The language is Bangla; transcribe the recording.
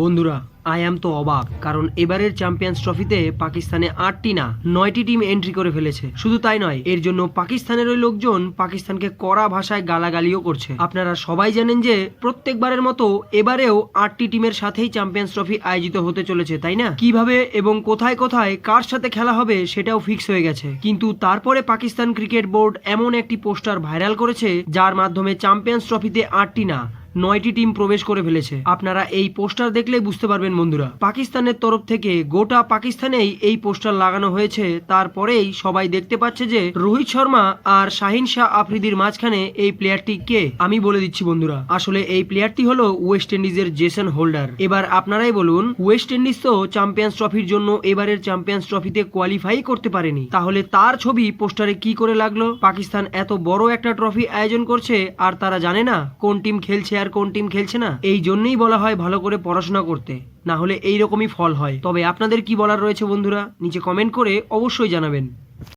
বন্ধুরা আই অ্যাম তো অবাক, কারণ এবারের চ্যাম্পিয়ন্স ট্রফিতে পাকিস্তানে আটটি না, নয়টি টিম এন্ট্রি করে ফেলেছে। শুধু তাই নয়, এর জন্য পাকিস্তানের ওই লোকজন পাকিস্তানকে কড়া ভাষায় গালাগালিও করছে। আপনারা সবাই জানেন যে, প্রত্যেকবারের মতো এবারেও আটটি টিমের সাথেই চ্যাম্পিয়ন্স ট্রফি আয়োজিত হতে চলেছে, তাই না? কীভাবে এবং কোথায় কোথায় কার সাথে খেলা হবে সেটাও ফিক্স হয়ে গেছে। কিন্তু তারপরে পাকিস্তান ক্রিকেট বোর্ড এমন একটি পোস্টার ভাইরাল করেছে, যার মাধ্যমে চ্যাম্পিয়ন্স ট্রফিতে আটটি না নয়টি টিম প্রবেশ করে ফেলেছে। আপনারা এই পোস্টার দেখলেই বুঝতে পারবেন বন্ধুরা। পাকিস্তানের তরফ থেকে গোটা পাকিস্তানেই এই পোস্টার লাগানো হয়েছে। তারপরেই সবাই দেখতে পাচ্ছে যে রোহিত শর্মা আর শাহিন শাহ আফ্রিদির মাঝখানে এই প্লেয়ারটি কে? আমি বলে দিচ্ছি বন্ধুরা, আসলে এই প্লেয়ারটি হলো ওয়েস্ট ইন্ডিজের জেসন হোল্ডার। এবার আপনারাই বলুন, ওয়েস্ট ইন্ডিজ তো চ্যাম্পিয়ন্স ট্রফির জন্য এবারের চ্যাম্পিয়ন্স ট্রফিতে কোয়ালিফাই করতে পারেনি। তাহলে তার ছবি পোস্টারে কি করে লাগল? পাকিস্তান এত বড় একটা ট্রফি আয়োজন করছে, আর তারা জানে না কোন টিম খেলছে আর কোন টিম খেলছে না? এই জন্যই বলা হয় ভালো করে পড়াশোনা করতে, না হলে এইরকমই ফল হয়। তবে আপনাদের কি বলার রয়েছে বন্ধুরা? নিচে কমেন্ট করে অবশ্যই জানাবেন।